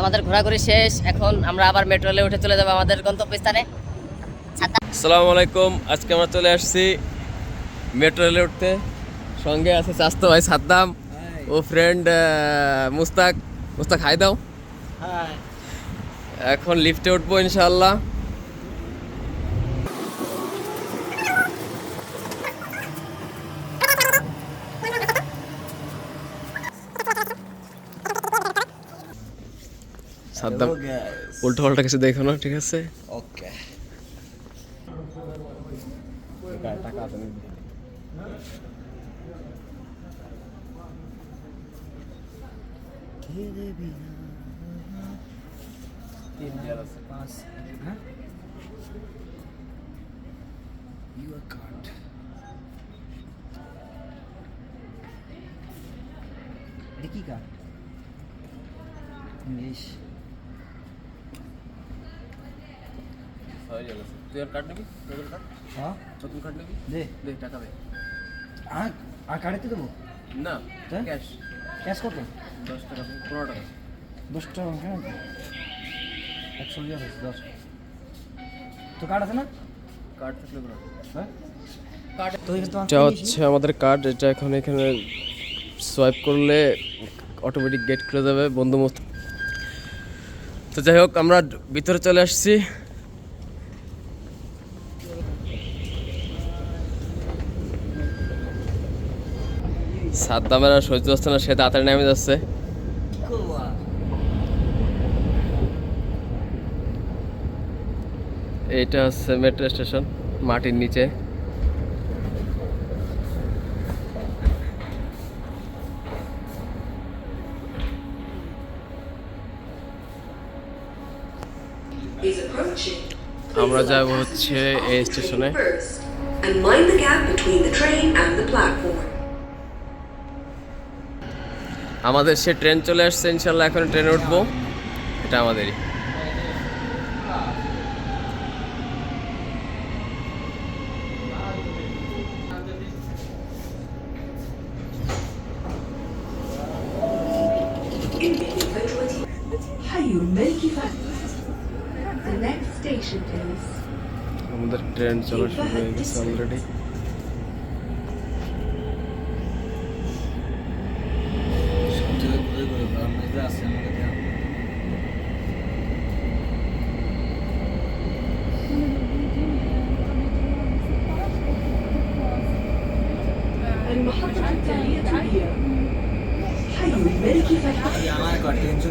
আমাদের ঘোরাঘুরি শেষ এখন আমরা আবার মেট্রো রেলে উঠে চলে যাব আমাদের গন্তব্যস্থানে। আসসালামু আলাইকুম আজকে আমরা চলে আসছি মেট্রো রেলে উঠতে। সঙ্গে আছে স্বাস্থ্য ভাই সাদ্দাম ও ফ্রেন্ড মুস্তাক। মুস্তাক হাই দাও। এখন লিফটে উঠবো ইনশাআল্লাহ। সাদ্দাম উল্টো পাল্টা কিছু দেখো না ঠিক আছে? ওকে Your card. দেখি কার ইংলিশ তুই আর কার্ড নিবি? নতুন কার্ড হ্যাঁ। নতুন কার্ড নিবি? দে। দে টাকা দে। আর আর কার্ডেতে দেবো? না হ্যাঁ? ক্যাশ ক্যাশ কত? দশ টাকা পনেরো টাকা। দশ টাকা হ্যাঁ একশো টাকা দশ। তো কার্ড আছে না? কার্ড থাকলে হ্যাঁ? এটা হচ্ছে আমাদের কার্ড এটা এখন এখানে সোয়াইপ করলে অটোমেটিক গেট খুলে যাবে বন্ধু মুস্ত তো যাই হোক আমরা ভিতরে চলে আসছি। সাদ্দামের আর সহ্য হচ্ছে না, সে তাড়াতাড়ি নেমে যাচ্ছে। এইটা হচ্ছে মেট্রো স্টেশন মাটির নিচে। আমরা যাব হচ্ছে এই স্টেশনে আমাদের সে ট্রেন চলে আসছে ইনশাল্লাহ এখন ট্রেনে উঠবো। এটা আমাদেরই। আমাদের ট্রেন চলা শুরু হয়ে গেছে অলরেডি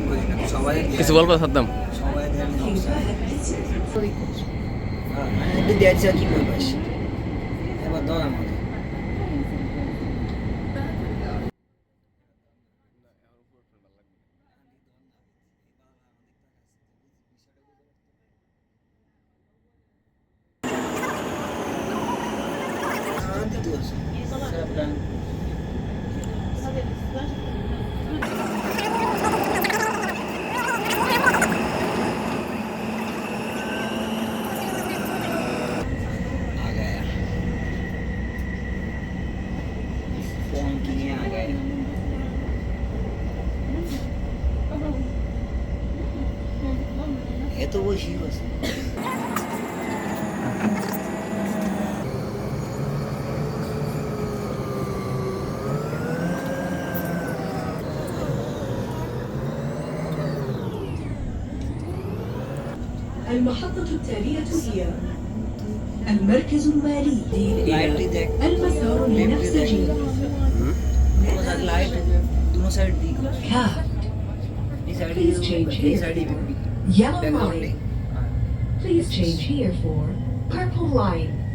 করি না সবাই কিছু বলব সাদ্দাম? সবাই É tão hoje, المحطة التالية هي المركز المالي المسار البنفسجي hmm? Please change. Yellow Then not line. Please change here for purple line.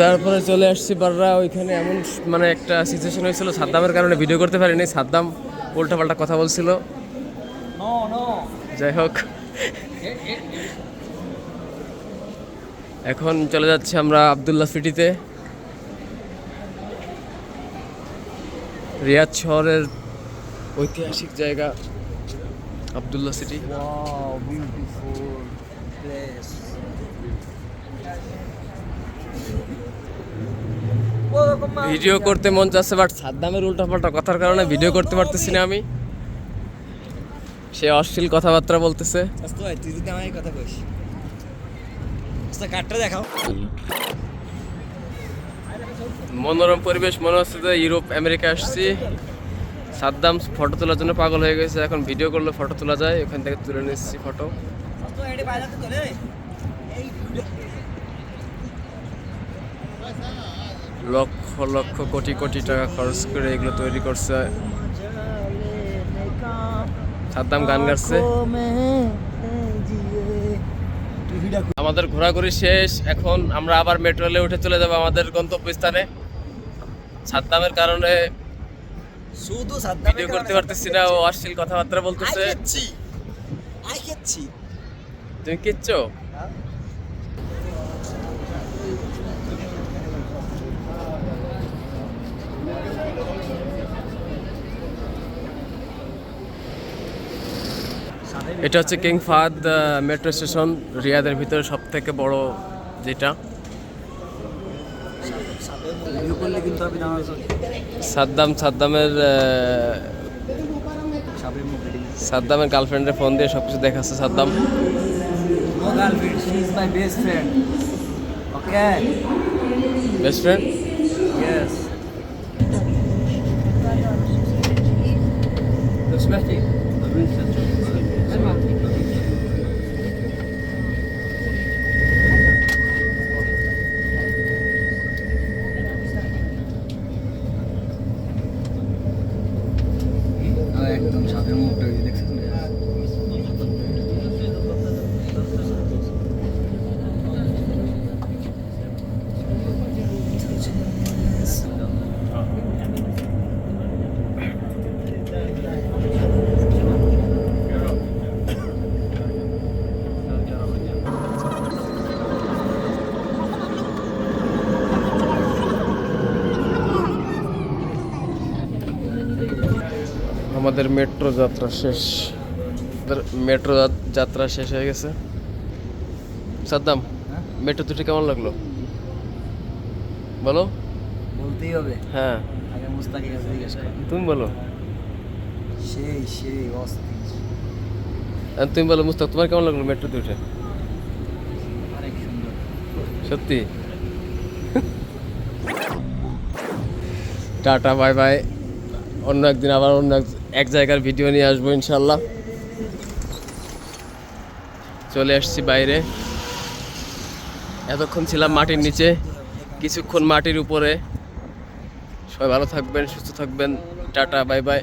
তারপরে চলে আসছি বাররা, ওইখানে এমন মানে একটা সিচুয়েশন হয়েছিল, সাদ্দামের কারণে ভিডিও করতে পারিনি, সাদ্দাম উল্টাপাল্টা কথা বলছিল. যাই হোক। এখন চলে যাচ্ছি আমরা আবদুল্লাহ সিটিতে। রিয়াদ শহরের ঐতিহাসিক জায়গা। Abdullah city Wow, beautiful place. Video করতে মন চাচ্ছে বাট সাদ্দামের উল্টাপাল্টা কথার কারণে ভিডিও করতে পারতেছি না আমি। সে অশ্লীল কথাবার্তা বলতেছে। তুই যদি আমায় কথা কইস। দেখাও। মনোরম পরিবেশ মনে হচ্ছে যে ইউরোপ আমেরিকা আসছি। সাদ্দাম ফটো তোলার জন্য পাগল হয়ে গেছে। এখন ভিডিও করলে ফটো তোলা যায়, ওখান থেকে তুলে নিচ্ছি ফটো লক্ষ লক্ষ কোটি কোটি টাকা খরচ করে এগুলো তৈরি করছে। সাদ্দাম গান গাচ্ছে। আমাদের ঘোরাঘুরি শেষ। এখন আমরা আবার মেট্রো রেলে উঠে চলে যাব আমাদের গন্তব্যস্থানে। সাদ্দামের কারণে শুধু ভিডিও করতে পারতেছি না ও অশ্লীল কথাবার্তা বলতেছে। আই খেচ্ছি তুমি কিচ্ছো? এটা হচ্ছে কিং ফাদ মেট্রো স্টেশন রিয়াদের ভিতরে সব থেকে বড় যেটা ভিডিও করলে কিন্তু আমি দাঁড়ানো সাদ্দাম সাদ্দামের সাদ্দামের গার্লফ্রেন্ডের ফোন দিয়ে সব কিছু দেখাচ্ছে সাদ্দাম। বেস্ট ফ্রেন্ড এবং আমাদের মেট্রো যাত্রা শেষ। আমাদের মেট্রো যাত্রা শেষ হয়ে গেছে। সাদ্দাম হ্যাঁ? মেট্রো দুটি কেমন লাগল? বলো। বলতেই হবে। হ্যাঁ। আগে মুস্তাকের কাছে জিজ্ঞেস কর। তুমি বলো। সেই সেই অস্থির। তুমি বলো মুস্তাক তোমার কেমন লাগল মেট্রো দুটো অনেক সুন্দর। সত্যি? Tata bye bye. অন্য একদিন আবার অন্য এক- এক জায়গার ভিডিও নিয়ে আসব ইনশাল্লাহ চলে আসছি বাইরে। এতক্ষণ ছিলাম মাটির নিচে, কিছুক্ষণ মাটির উপরে। সবাই ভালো থাকবেন, সুস্থ থাকবেন। Tata, bye bye.